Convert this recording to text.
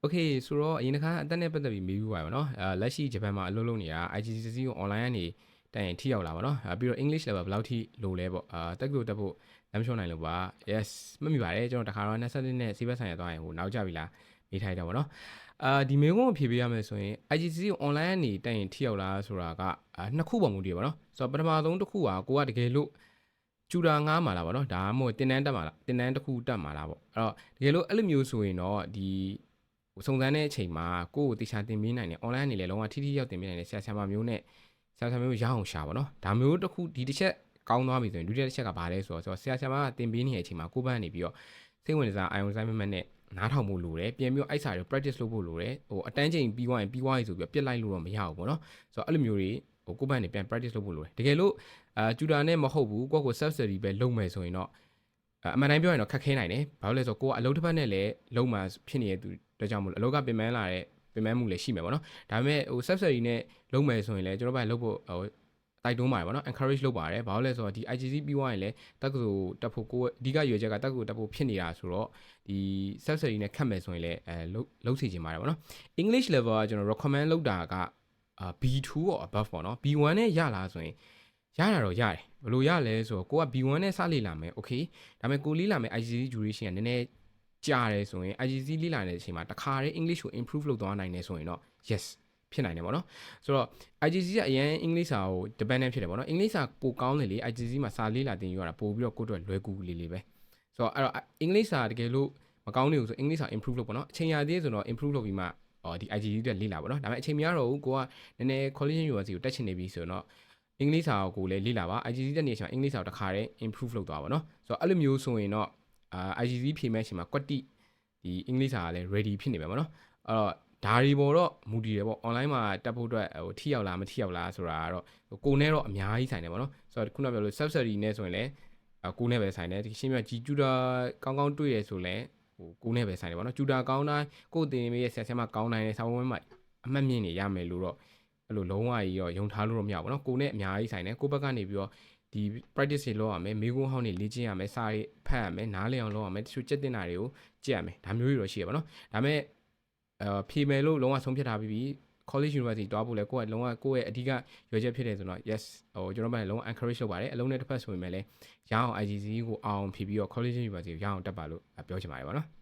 โอเคဆိုတော့အရင်တစ်ခါအသက်နဲ့ပတ်သက်ပြီးမေးပြီးပါပါเนาะအဲလက်ရှိဂျပန်မှာအလုပ်လုပ်နေတာ IGCSE ကို online ကနေတိုင်ရင်ထိရောက်လာပါเนาะအဲပြီးတော့ English level ဘယ်လောက်ထိလိုလဲပေါ့အာတက်လို့တက်ဖို့လမ်းမလျှော့နိုင်လို့ပါ yes မှတ်မိပါတယ်ကျွန်တော်တခါတော့22နဲ့စီးပွားဆိုင်ရသွားရင်ဟိုနောက်ကြပြီလားမေးထိုက်တော့ဗောနော်အာဒီမေးခွန်းကိုဖြေပေးရမယ်ဆိုရင် IGCSE ကို online ကနေတိုင်ရင်ထိရောက်လာဆိုတာကအာနှစ်ခုပုံမူတည်ပါเนาะဆိုတော့ပထမဆုံးတစ်ခုကကိုကတကယ်လို့ကျူတာငားမှာလားဗောနော်ဒါမှမဟုတ်တင်တန်းတက်မှာလားတင်တန်းတစ်ခုတက်မှာလားဗောအဲ့တော့တကယ်လို့အဲ့လိုမျိုးဆိုရင်တော့ဒီဟို စုံစမ်းတဲ့အချိန်မှာကိုယ့်ကိုတေချာတင်ပေးနိုင်တယ် online အနေနဲ့လုံးဝထိထိရောက်တင်ပေးနိုင်တယ်ဆရာဆရာမမျိုးနဲ့ဆရာဆရာမမျိုးရအောင်ရှာပါတော့ဒါမျိုးတစ်ခုဒီတစ်ချက်ကောင်းသွားပြီဆိုရင်ဒုတိယတစ်ချက်ကဘာလဲဆိုတော့ဆရာဆရာမကတင်ပေးနေတဲ့အချိန်မှာကိုယ့်ဘက်ကနေပြီးတော့စိတ်ဝင်စားအာယုံဆိုင်မမနဲ့နားထောင်ဖို့လိုတယ်ပြန်ပြီးတော့အဲ့စာတွေ practice လုပ်ဖို့လိုတယ်ဟိုအတန်းချိန်ပြီးသွားရင်ပြီးသွားပြီဆိုပြီးတော့ပြစ်လိုက်လို့တော့မရဘူးပေါ့နော်ဆိုတော့အဲ့လိုမျိုးတွေဟိုကိုယ့်ဘက်ကနေပြန် practice လုပ်ဖို့လိုတယ်တကယ်လို့အာကျူတာနဲ့မဟုတ်ဘူးကိုယ့်ကို self study ပဲလုပ်မယ်ဆိုရင်တော့အမှန်တိုင်းပြောရင်တော့ခက်ခဲနိုင်တယ်ဘာလို့လဲဆိုတော့ကိုကအလုပ်တစ်ဖက်နဲ့လည်းလုံးမှဖြစ်နေတဲ့သူ တို့ကြောင့်မို့လို့အလုပ်ကပြင်ပန်းလာတဲ့ပြင်ပန်းမှုလည်းရှိမယ်ပေါ့နော်ဒါပေမဲ့ဟို self study နဲ့လုံးမယ်ဆိုရင်လည်းကျွန်တော်တို့ကလုပ်ဖို့ဟိုတိုက်တွန်းပါတယ်ပေါ့နော် encourage လုပ်ပါတယ်ဘာလို့လဲဆိုတော့ဒီ IGC ပြီးသွားရင်လည်းတက္ကသိုလ်တက်ဖို့ကိုအဓိကရွေချက်ကတက္ကသိုလ်တက်ဖို့ဖြစ်နေတာဆိုတော့ဒီ self study နဲ့ခတ်မယ်ဆိုရင်လည်းအဲလုံးလုံးစီချင်ပါတယ်ပေါ့နော် English level ကကျွန်တော် recommend လုပ်တာကအာ B2 or above ပေါ့နော် B1 နဲ့ရလာဆိုရင်ရတာတော့ရတယ်ဘယ်လိုရလဲဆိုတော့ကိုက B1 နဲ့စလေ့လာမယ် okay ဒါပေမဲ့ကိုလေ့လာမယ် IGC duration ကနည်းနည်း ကြာတယ်ဆိုရင် IGC လေ့လာနေတဲ့အချိန်မှာတခါတည်း English ကို improve လုပ်သွားနိုင်တယ်ဆိုရင်တော့ yes ဖြစ်နိုင်တယ်ပေါ့နော်ဆိုတော့ IGC ကအရင် English စာကို dependent ဖြစ်တယ်ပေါ့နော် English စာပိုကောင်းတယ်လေ IGC မှာစာလေးလာတင်ယူရတာပို့ပြီးတော့ကိုယ့်အတွက်လွယ်ကူလေးလေးပဲဆိုတော့အဲ့တော့ English စာတကယ်လို့မကောင်းနေဘူးဆို English စာ improve လုပ်ပေါ့နော်အချိန်ရသေးဆိုတော့ improve လုပ်ပြီးမှအော်ဒီ IGC အတွက်လေ့လာပေါ့နော်ဒါပေမဲ့အချိန်မရတော့ဘူးကိုကနည်းနည်း college university ကိုတက်ချင်နေပြီဆိုတော့အင်္ဂလိပ်စာကိုလည်းလေ့လာပါ IGC တက်နေချိန်မှာအင်္ဂလိပ်စာကိုတစ်ခါတည်း improve လုပ်သွားပါတော့ဆိုတော့အဲ့လိုမျိုးဆိုရင်တော့ အာ IGC ဖြေမဲ့ချိန်မှာကွက်တိဒီအင်္ဂလိပ်စာကလည်း ready ဖြစ်နေမှာပေါ့နော်အဲ့တော့ဒါတွေပေါ်တော့မူတည်တယ်ပေါ့ online မှာတက်ဖို့အတွက်ဟိုထိရောက်လားမထိရောက်လားဆိုတာကတော့ကိုနဲ့တော့အများကြီးဆိုင်တယ်ပေါ့နော်ဆိုတော့ခုနကပြောလို့ sub study နဲ့ဆိုရင်လည်းကိုနဲ့ပဲဆိုင်တယ်ဒီရှင်းပြကြီးကျူတာကောင်းကောင်းတွေ့ရဆိုလဲဟိုကိုနဲ့ပဲဆိုင်တယ်ပေါ့နော်ကျူတာကောင်းတိုင်းကိုတင်မေးရဲ့ဆရာဆရာမကောင်းတိုင်းလဲစာဝန်းမှာအမှတ်မြင့်နေရမယ်လို့တော့အဲ့လိုလုံးဝကြီးတော့ယုံထားလို့တော့မရဘူးပေါ့နော်ကိုနဲ့အများကြီးဆိုင်တယ်ကိုဘက်ကနေပြီးတော့ ဒီ practice တွေလုပ်ရမယ်မိကုန်းဟောင်းတွေလေ့ကျင့်ရမယ်စာတွေဖတ်ရမယ်နားလည်အောင်လုပ်ရမယ်တချို့ကြက်တင်တာတွေကိုကြည့်ရမယ်ဒါမျိုးတွေတော့ရှိရပါတော့ဒါပေမဲ့အဲဖြေမယ်လို့လုံးဝဆုံးဖြတ်ထားပြီးပြီ college university တွားဖို့လဲကိုယ့်ရဲ့လုံးဝကိုယ့်ရဲ့အဓိကရွေးချက်ဖြစ်တယ်ဆိုတော့ yes ဟိုကျွန်တော်တို့ကလုံးဝ encourage လုပ်ပါတယ်အလုံးနဲ့တစ်ဖက်ဆိုရင်လည်းရအောင် IGC ကိုအောင်ဖြေပြီးတော့ college university ကိုရအောင်တက်ပါလို့ပြောချင်ပါတယ်ဗောနော်